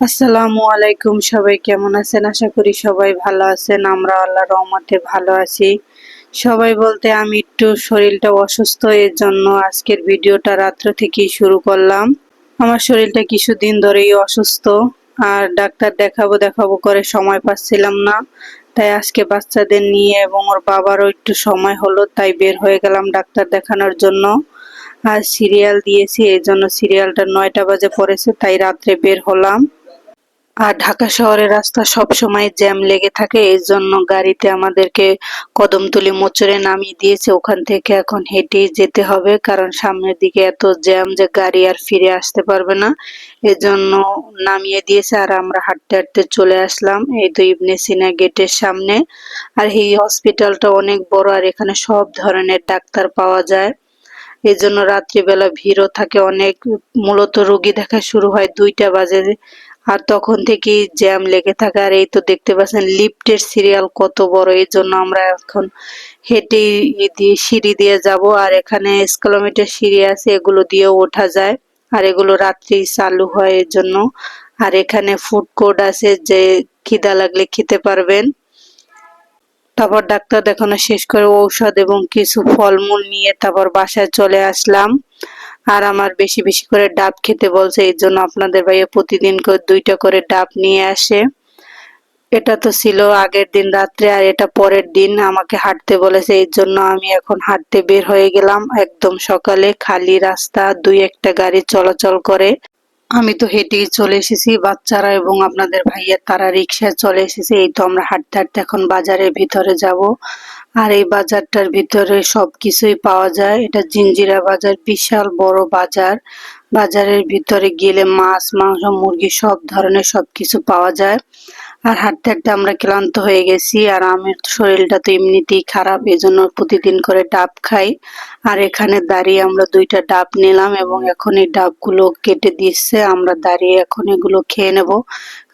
আসসালামু আলাইকুম সবাই, কেমন আছেন? আশা করি সবাই ভালো আছেন। আমরা আল্লাহ রহমতে ভালো আছি। সবাই বলতে আমি একটু শরীরটা অসুস্থ এর জন্য আজকের ভিডিওটা রাত্র থেকেই শুরু করলাম। আমার শরীরটা কিছুদিন ধরেই অসুস্থ, আর ডাক্তার দেখাবো দেখাবো করে সময় পাচ্ছিলাম না। তাই আজকে বাচ্চাদের নিয়ে এবং ওর বাবারও একটু সময় হলো, তাই বের হয়ে গেলাম ডাক্তার দেখানোর জন্য। আর সিরিয়াল দিয়েছি এই জন্য সিরিয়ালটা নয়টা বাজে পড়েছে, তাই রাত্রে বের হলাম। আর ঢাকা শহরের রাস্তা সব সময় জ্যাম লেগে থাকে এই জন্য গাড়িতে আমাদেরকে কদমতলি মোচরে নামিয়ে দিয়েছে। ওখান থেকে এখন হেঁটেই যেতে হবে, কারণ সামনের দিকে এত জ্যাম যে গাড়ি আর ফিরে আসতে পারবে না। এজন্য নামিয়ে দিয়েছে আর আমরা হাঁটতে হাঁটতে চলে আসলাম এই তো ইবনে সিনা গেটের সামনে। আর এই হসপিটালটা অনেক বড় আর এখানে সব ধরনের ডাক্তার পাওয়া যায়। এই জন্য রাত্রিবেলা ভিড়ও থাকে, অনেক মূলত রোগী দেখা শুরু হয় দুইটা বাজে। আর তখন থেকেই জ্যাম লেগে থাকে। আর এই তো দেখতে পাচ্ছেন, লিফটের সিরিয়াল কত বড়, এই জন্য আমরা এখন হেঁটে দিয়ে সিঁড়ি দিয়ে যাব। আর এখানে স্কলোমিটার সিঁড়ি আছে, এগুলো দিয়েও ওঠা যায়। আর এগুলো রাত্রি চালু হয় এর জন্য। আর এখানে ফুড কোর্ট আছে, যে খিদা লাগলে খেতে পারবেন। তারপর ডাক্তার দেখানো শেষ করে ঔষধ এবং কিছু ফলমূল নিয়ে তারপর বাসায় চলে আসলাম। আর আমার বেশি বেশি করে ডাব খেতে বলছে এই জন্য আপনাদের ভাইয়া প্রতিদিন দুইটা করে ডাব নিয়ে আসে। এটা তো ছিল আগের দিন রাত্রে, আর এটা পরের দিন আমাকে হাঁটতে বলেছে এই জন্য আমি এখন হাঁটতে বের হয়ে গেলাম একদম সকালে, খালি রাস্তা, দুই একটা গাড়ি চলাচল করে। আমি তো হেঁটেই চলে এসেছি, বাচ্চারা এবং আপনাদের ভাইয়ের তারা রিক্সায় চলে এসেছে, এই তো আমরা হাঁটতে হাঁটতে এখন বাজারের ভিতরে যাব। আর এই বাজারটার ভিতরে সবকিছুই পাওয়া যায়। এটা জিঞ্জিরা বাজার, বিশাল বড় বাজার। বাজারের ভিতরে গেলে মাছ, মাংস, মুরগি সব ধরনের সবকিছু পাওয়া যায়। আর হাঁটতে হাঁটতে আমরা ক্লান্ত হয়ে গেছি আর আমার শরীরটা তো এমনিতেই খারাপ, এজন্য প্রতিদিন করে ডাব খাই। আর এখানে দাঁড়িয়ে আমরা দুইটা ডাব নিলাম এবং এখন এই ডাবগুলো কেটে দিচ্ছে। আমরা দাঁড়িয়ে এখন এগুলো খেয়ে নেব।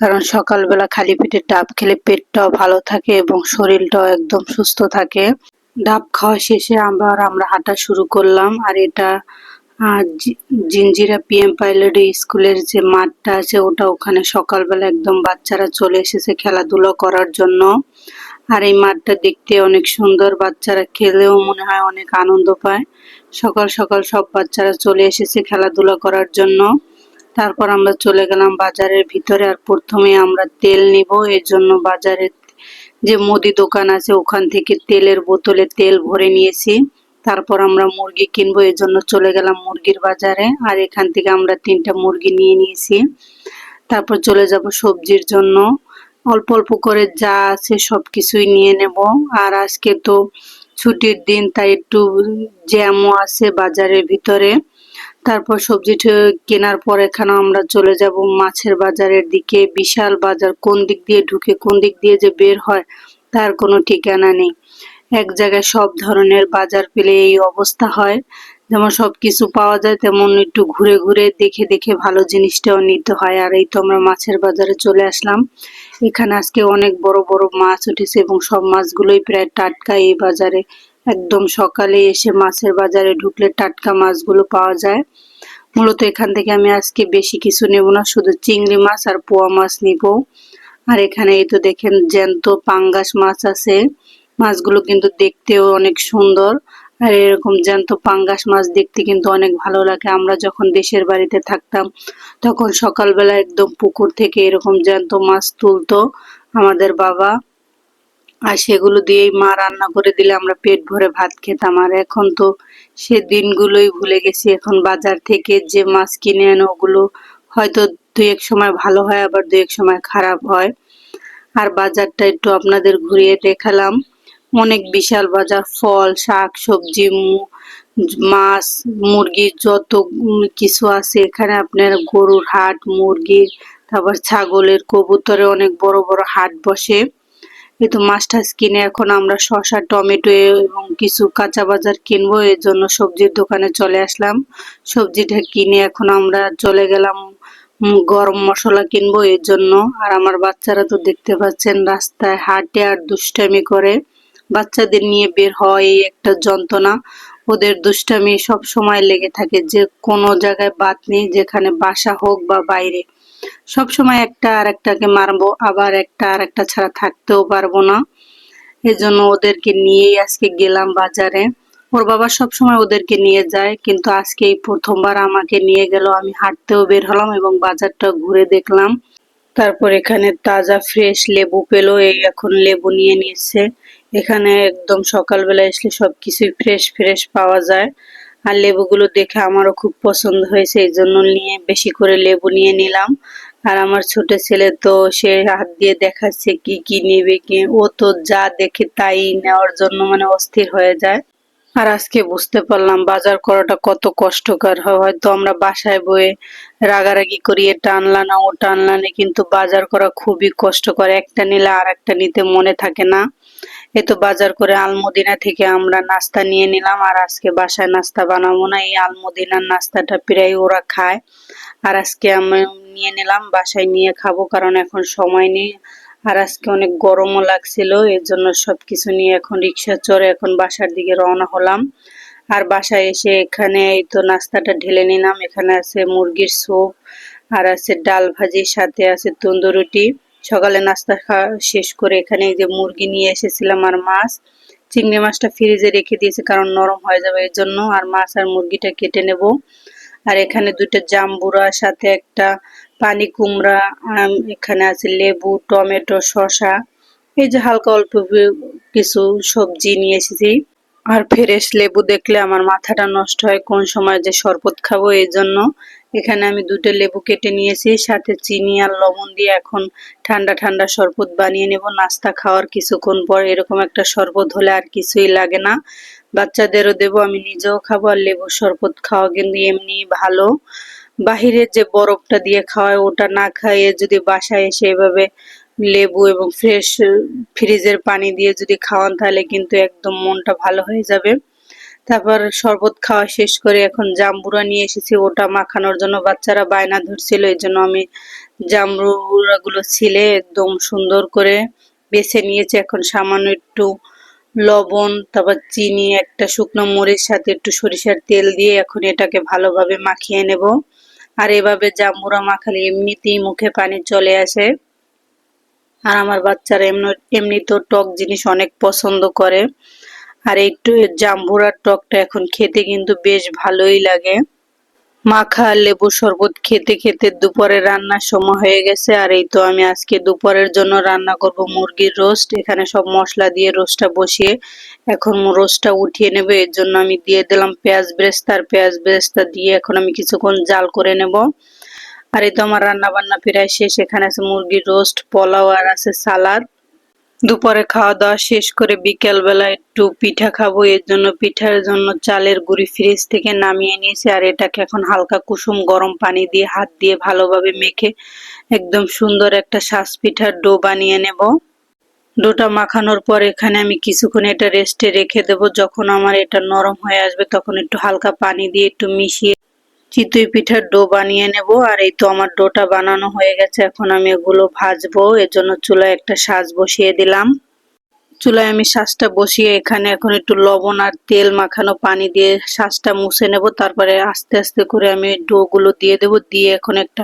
কারণ সকালবেলা খালি পেটে ডাব খেলে পেটটাও ভালো থাকে এবং শরীরটাও একদম সুস্থ থাকে। ডাব খাওয়া শেষে আবার আমরা হাঁটা শুরু করলাম। আর এটা আর জিঞ্জিরা পি পিএম পাইলট স্কুলের যে মাঠটা আছে, ওটা ওখানে সকালবেলা একদম বাচ্চারা চলে এসেছে খেলাধুলো করার জন্য। আর এই মাঠটা দেখতে অনেক সুন্দর, বাচ্চারা খেলেও মনে হয় অনেক আনন্দ পায়। সকাল সকাল সব বাচ্চারা চলে এসেছে খেলাধুলা করার জন্য। তারপর আমরা চলে গেলাম বাজারের ভিতরে আর প্রথমে আমরা তেল নিব। এর জন্য বাজারে যে মুদি দোকান আছে, ওখান থেকে তেলের বোতলে তেল ভরে নিয়েছি। তারপর আমরা মুরগি কিনবো এই জন্য চলে গেলাম মুরগির বাজারে। আর এখান থেকে আমরা তিনটা মুরগি নিয়ে নিয়েছি। তারপর চলে যাব সবজির জন্য। অল্প অল্প করে যা আছে সব কিছুই নিয়ে নেব। আর আজকে তো ছুটির দিন, তাই একটু জ্যামও আছে বাজারের ভিতরে। তারপর সবজি কেনার পর এখানে আমরা চলে যাব মাছের বাজারের দিকে। বিশাল বাজার, কোন দিক দিয়ে ঢুকে, কোন দিক দিয়ে যে বের হয়, তার কোনো ঠিকানা নেই। এক জায়গায় সব ধরনের বাজার পেলে এই অবস্থা হয়। যেমন সব কিছু পাওয়া যায়, তেমন একটু ঘুরে ঘুরে দেখে দেখে ভালো জিনিসটাও নিতে হয়। আর এই তো আমরা মাছের বাজারে চলে আসলাম। এখানে আজকে অনেক বড় বড় মাছ উঠেছে এবং সব মাছগুলোই প্রায় টাটকা এই বাজারে। একদম সকালে এসে মাছের বাজারে ঢুকলে টাটকা মাছগুলো পাওয়া যায়। মূলত এখান থেকে আমি আজকে বেশি কিছু নেব না, শুধু চিংড়ি মাছ আর পোয়া মাছ নিব। আর এখানে এই তো দেখেন জ্যান্ত পাঙ্গাস মাছ আছে। মাছগুলো কিন্তু দেখতেও অনেক সুন্দর। আর এরকম জ্যান্ত পাঙ্গাস মাছ দেখতে কিন্তু অনেক ভালো লাগে। আমরা যখন দেশের বাড়িতে থাকতাম, তখন সকালবেলা একদম পুকুর থেকে এরকম জ্যান্ত মাছ তুলতো আমাদের বাবা। আর সেগুলো দিয়েই মা রান্না করে দিলে আমরা পেট ভরে ভাত খেতাম। আর এখন তো সে দিনগুলোই ভুলে গেছি। এখন বাজার থেকে যে মাছ কিনে আনো ওগুলো হয়তো দুই এক সময় ভালো হয়, আবার দুই এক সময় খারাপ হয়। আর বাজারটা একটু আপনাদের ঘুরিয়ে দেখালাম। অনেক বিশাল বাজার, ফল, শাক, সবজি মাছ, মুরগি, যত কিছু আছে এখানে আপনার গরুর হাট মুরগির তারপর ছাগলের কবুতরে অনেক বড় বড় হাট বসে। কিন্তু মাছ টাছ কিনে এখন আমরা শসা, টমেটো এবং কিছু কাঁচা বাজার কিনবো, এর জন্য সবজির দোকানে চলে আসলাম। সবজিটা কিনে এখন আমরা চলে গেলাম গরম মশলা কিনবো এর জন্য। আর আমার বাচ্চারা তো দেখতে পাচ্ছেন, রাস্তায় হাঁটে আর দুষ্টামি করে। বাচ্চাদের নিয়ে বের হওয়া এই একটা যন্ত্রণা। ওদের দুষ্টামি সব সময় লেগে থাকে। যে কোনো জায়গায় বাদ নেই, যেখানে বাসা হোক বা বাইরে। সব সময় একটা আর একটাকে মারবো, আবার একটা আর একটা ছাড়া থাকতেও পারব না। এজন্য ওদেরকে নিয়েই আজকে গেলাম বাজারে। ওর বাবা সব সময় ওদেরকে নিয়ে যায়, কিন্তু আজকে এই প্রথমবার আমাকে নিয়ে গেল। আমি হাঁটতেও বের হলাম এবং বাজারটা ঘুরে দেখলাম। তারপর এখানে তাজা ফ্রেশ লেবু পেল, এই এখন লেবু নিয়ে নিচ্ছে এখানে একদম সকালবেলা আসলে সব কিছুই ফ্রেশ ফ্রেশ পাওয়া যায়। আর লেবুগুলো দেখে আমারও খুব পছন্দ হয়েছে, এই জন্য নিয়ে বেশি করে লেবু নিয়ে নিলাম। আর আমার ছোট ছেলে তো সে হাত দিয়ে দেখাচ্ছে কি কি নেবে, কি ও তো যা দেখে তাই নেওয়ার জন্য মানে অস্থির হয়ে যায়। আর আজকে বুঝতে পারলাম বাজার করাটা কত কষ্টকর হয়। হয়তো আমরা বাসায় বয়ে রাগারাগি করি, এটা আনলা না ওটা আনলা কিন্তু বাজার করা খুবই কষ্টকর। একটা নিলে আর একটা নিতে মনে থাকে না। এ তো বাজার করে আলমদিনা থেকে আমরা নাস্তা নিয়ে নিলাম, আর আজকে বাসায় নাস্তা বানাবো না। এই আলমদিনার নাস্তাটা প্রায় ওরা খায়। আর আজকে আমি নিয়ে নিলাম, বাসায় নিয়ে খাব, কারণ এখন সময় নেই। আর আজকে অনেক গরমও লাগছিল, এর জন্য সবকিছু নিয়ে এখন রিক্সা চড়ে এখন বাসার দিকে রওনা হলাম। আর বাসায় এসে এখানে এই তো নাস্তাটা ঢেলে নিলাম। এখানে আছে মুরগির স্যুপ আর আছে ডাল ভাজির সাথে আছে তন্দুরুটি সকালে নাস্তা খাওয়া শেষ করে এখানে যে মুরগি নিয়ে এসেছিলাম আর মাছ। চিংড়ি মাছটা ফ্রিজে রেখে দিয়েছে কারণ নরম হয়ে যাবে এর জন্য আর মাছ আর মুরগিটা কেটে নেব। আর এখানে দুটো জাম্বুরা সাথে একটা পানি কুমড়া এখানে আছে লেবু, টমেটো, শসা। এই যে হালকা অল্প কিছু সবজি নিয়ে এসেছি। আর ফ্রেশ লেবু দেখলে আমার মাথাটা নষ্ট হয়, কোন সময় যে শরবত খাব এই জন্য এখানে আমি দুটো লেবু কেটে নিয়েছি, সাথে চিনি আর লবণ দিয়ে এখন ঠান্ডা ঠান্ডা শরবত বানিয়ে নেব। নাস্তা খাওয়ার কিছুক্ষণ পর এরকম একটা শরবত হলে আর কিছুই লাগে না। বাচ্চাদেরও দেবো, আমি নিজেও খাব আর লেবুর শরবত খাওয়া কিন্তু এমনি ভালো। বাহিরের যে বরফটা দিয়ে খাওয়ায় ওটা না খাইয়ে যদি বাসায় এসে এভাবে লেবু এবং ফ্রেশ ফ্রিজের পানি দিয়ে যদি খাওয়ান, তাহলে কিন্তু একদম মনটা ভালো হয়ে যাবে। তারপর শরবত খাওয়া শেষ করে এখন জাম্বুরা নিয়ে এসেছি। ওটা মাখানোর জন্য বাচ্চারা বায়না ধরছিল, এই জন্য আমি জাম্বুরাগুলো ছিলে একদম সুন্দর করে বেছে নিয়েছি। এখন সামান্য একটু লবণ, তারপর চিনি, একটা শুকনো মরিচ, সাথে একটু সরিষার তেল দিয়ে এখন এটাকে ভালোভাবে মাখিয়ে নেব। আর এভাবে জাম্বুরা মাখালে এমনিতেই মুখে পানি চলে আসে। আর আমার বাচ্চারা এমনি এমনি তো টক জিনিস অনেক পছন্দ করে। আর এই জাম্বুরার টকটা এখন খেতে কিন্তু বেশ ভালোই লাগে। মাখা লেবু শরবত খেতে খেতে দুপুরে রান্নার সময় হয়ে গেছে, আর এই তো আমি আজকে দুপুরের জন্য রান্না করব মুরগির রোস্ট। এখানে সব মশলা দিয়ে রোস্টটা বসিয়ে এখন রোস্টটা উঠিয়ে নেব। এর জন্য আমি দিয়ে দিলাম পেঁয়াজ ব্রেস্তার পেঁয়াজ ব্রেস্তা দিয়ে এখন আমি কিছুক্ষণ জাল করে নেব। আর এই তো আমার রান্না বান্না প্রায় শেষ, এখানে আছে মুরগির রোস্ট, পোলাও, আর আছে সালাদ। দুপুরে খাওয়া দাওয়া শেষ করে বিকেল বেলা একটু পিঠা খাব, এর জন্য পিঠার জন্য চালের গুঁড়ি ফ্রিজ থেকে নামিয়ে নিয়েছি আর এটাকে এখন হালকা কুসুম গরম পানি দিয়ে, হাত দিয়ে ভালোভাবে মেখে একদম সুন্দর একটা শ্বাস পিঠার ডো বানিয়ে নেব। ডোটা মাখানোর পর এখানে আমি কিছুক্ষণ এটা রেস্টে রেখে দেব। যখন আমার এটা নরম হয়ে আসবে তখন একটু হালকা পানি দিয়ে একটু মিশিয়ে চিতই পিঠার ডো বানিয়ে নেব। আর এই তো আমার ডোটা বানানো হয়ে গেছে। এখন আমি এগুলো ভাজবো। এর জন্য চুলায় একটা সাজ বসিয়ে দিলাম। চুলায় আমি শ্বাসটা বসিয়ে এখানে এখন একটু লবণ আর তেল মাখানো পানি দিয়ে শ্বাসটা মুছে নেব। তারপরে আস্তে আস্তে করে আমি ডোগুলো দিয়ে দেব। দিয়ে এখন একটা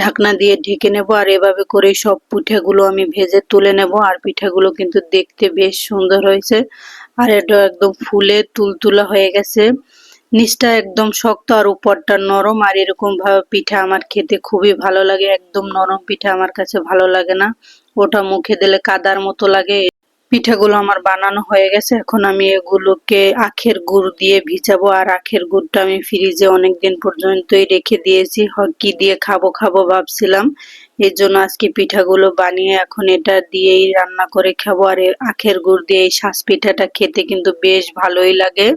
ঢাকনা দিয়ে ঢেকে নেব। আর এভাবে করে সব পিঠেগুলো আমি ভেজে তুলে নেব। আর পিঠাগুলো কিন্তু দেখতে বেশ সুন্দর হয়েছে। আর এটা একদম ফুলে তুলতুলা হয়ে গেছে। নিচটা একদম শক্ত আর উপরটা নরম, আর এরকম ভাবে পিঠা আমার খেতে খুবই ভালো লাগে। একদম নরম পিঠা আমার কাছে ভালো লাগে না। ওটা মুখে দিলে কাদার মতো লাগে। পিঠাগুলো আমার বানানো হয়ে গেছে। এখন আমি এগুলোকে আখের গুড় দিয়ে ভিজাবো। আর আখের গুড়টা আমি ফ্রিজে অনেকদিন পর্যন্তই রেখে দিয়েছি। কি দিয়ে খাব খাব ভাবছিলাম। এই জন্য আজকে পিঠাগুলো বানিয়ে এখন এটা দিয়েই রান্না করে খাব। আর আখের গুড় দিয়ে এই শ্বাস পিঠাটা খেতে কিন্তু বেশ ভালোই লাগে।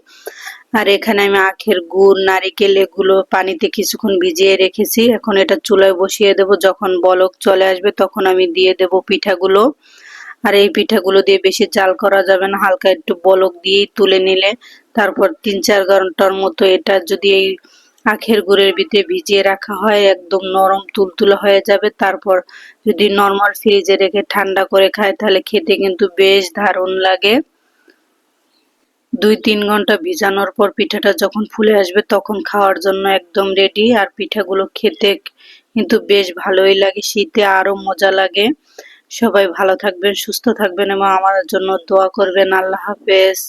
আর এখানে আমি আখের গুড়, নারিকেল এগুলো পানিতে কিছুক্ষণ ভিজিয়ে রেখেছি। এখন এটা চুলায় বসিয়ে দেব। যখন বলক চলে আসবে তখন আমি দিয়ে দেব পিঠাগুলো। আর এই পিঠাগুলো দিয়ে বেশি জাল করা যাবে না, হালকা একটু বলক দিয়েই তুলে নিলে। তারপর তিন চার ঘণ্টার মতো এটা যদি এই আখের গুড়ের ভিতরে ভিজিয়ে রাখা হয়, একদম নরম তুলতুলে হয়ে যাবে। তারপর যদি নর্মাল ফ্রিজে রেখে ঠান্ডা করে খায়, তাহলে খেতে কিন্তু বেশ দারুণ লাগে। দুই তিন ঘণ্টা ভিজানোর পর পিঠাটা যখন ফুলে আসবে তখন খাওয়ার জন্য একদম রেডি আর পিঠাগুলো খেতে কিন্তু বেশ ভালোই লাগে, শীতে আরও মজা লাগে। সবাই ভালো থাকবেন, সুস্থ থাকবেন এবং আমার জন্য দোয়া করবেন। আল্লাহ হাফেজ।